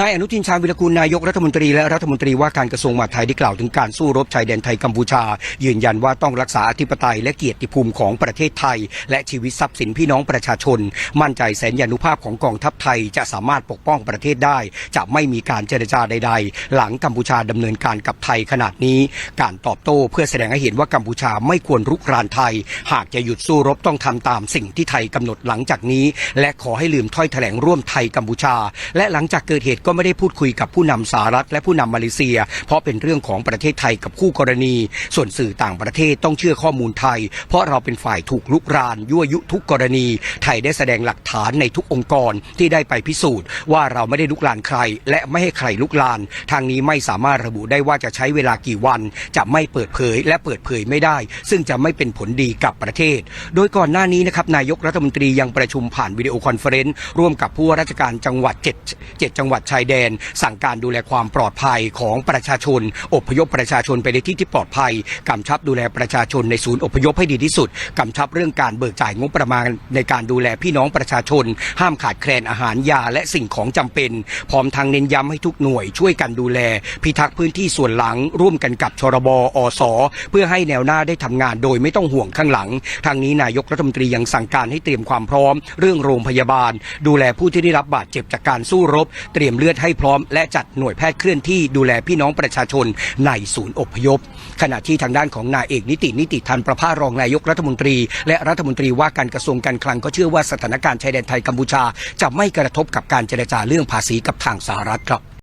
นายอนุทินชาญวิรกูลนายกรัฐมนตรีและรัฐมนตรีว่าการกระทรวงมหาดไทยได้กล่าวถึงการสู้รบชายแดนไทยกัมพูชา ยืนยันว่าต้องรักษาอธิปไตยและเกียรติภูมิของประเทศไทย และชีวิตทรัพย์สินพี่น้องประชาชน มั่นใจแสนยานุภาพของกองทัพไทยจะสามารถปกป้องประเทศได้ จะไม่มีการเจรจาใด ๆ หลังกัมพูชาดำเนินการกับไทยขนาดนี้ การตอบโต้เพื่อแสดงให้เห็นว่ากัมพูชาไม่ควรรุกรานไทย หากจะหยุดสู้รบต้องทำตามสิ่งที่ไทยกำหนดหลังจากนี้ และขอให้ลืมถ้อยแถลงร่วมไทยกัมพูชา และหลังจากเกิดเหตุก็ไม่ได้พูดคุยกับผู้นำสหรัฐและผู้นำมาเลเซีย เพราะเป็นเรื่องของประเทศไทยกับคู่กรณี ส่วนสื่อต่างประเทศต้องเชื่อข้อมูลไทย เพราะเราเป็นฝ่ายถูกลุกรานยั่วยุทุกกรณี ไทยได้แสดงหลักฐานในทุกองค์กรที่ได้ไปพิสูจน์ ว่าเราไม่ได้ลุกลานใคร และไม่ให้ใครลุกลาน ทางนี้ไม่สามารถระบุได้ว่าจะใช้เวลากี่วัน จะไม่เปิดเผยและเปิดเผยไม่ได้ ซึ่งจะไม่เป็นผลดีกับประเทศ โดยก่อนหน้านี้นะครับนายกรัฐมนตรียังประชุมผ่านวิดีโอคอนเฟอเรนซ์ร่วมกับผู้ว่าราชการจังหวัด7 7จังหวัดชายแดน สั่งการดูแลความปลอดภัยของประชาชนอพยพประชาชนไปในที่ที่ปลอดภัยกำชับดูแลประชาชนในศูนย์อพยพให้ดีที่สุดกำชับเรื่องการเบิกจ่ายงบประมาณในการดูแลพี่น้องประชาชน ห้ามขาดแคลนอาหารยาและสิ่งของจำเป็น พร้อมทางเน้นย้ำให้ทุกหน่วยช่วยกันดูแล พิทักษ์พื้นที่ส่วนหลัง ร่วมกันกับชรบอสเพื่อให้แนวหน้าได้ทำงานโดยไม่ต้องห่วงข้างหลัง ทางนี้นายกรัฐมนตรียังสั่งการให้เตรียมความพร้อม เรื่องโรงพยาบาล ดูแลผู้ที่ได้รับบาดเจ็บจากการสู้รบ เตรียมเลือดให้พร้อม และจัดหน่วยแพทย์เคลื่อนที่ดูแลพี่น้องประชาชนในศูนย์อพยพ ขณะที่ทางด้านของนายเอกนิตินิติทันประภารองนายกรัฐมนตรี และรัฐมนตรีว่าการกระทรวงการคลังก็เชื่อว่าสถานการณ์ชายแดนไทยกัมพูชา จะไม่กระทบกับการเจรจาเรื่องภาษีกับทางสหรัฐครับ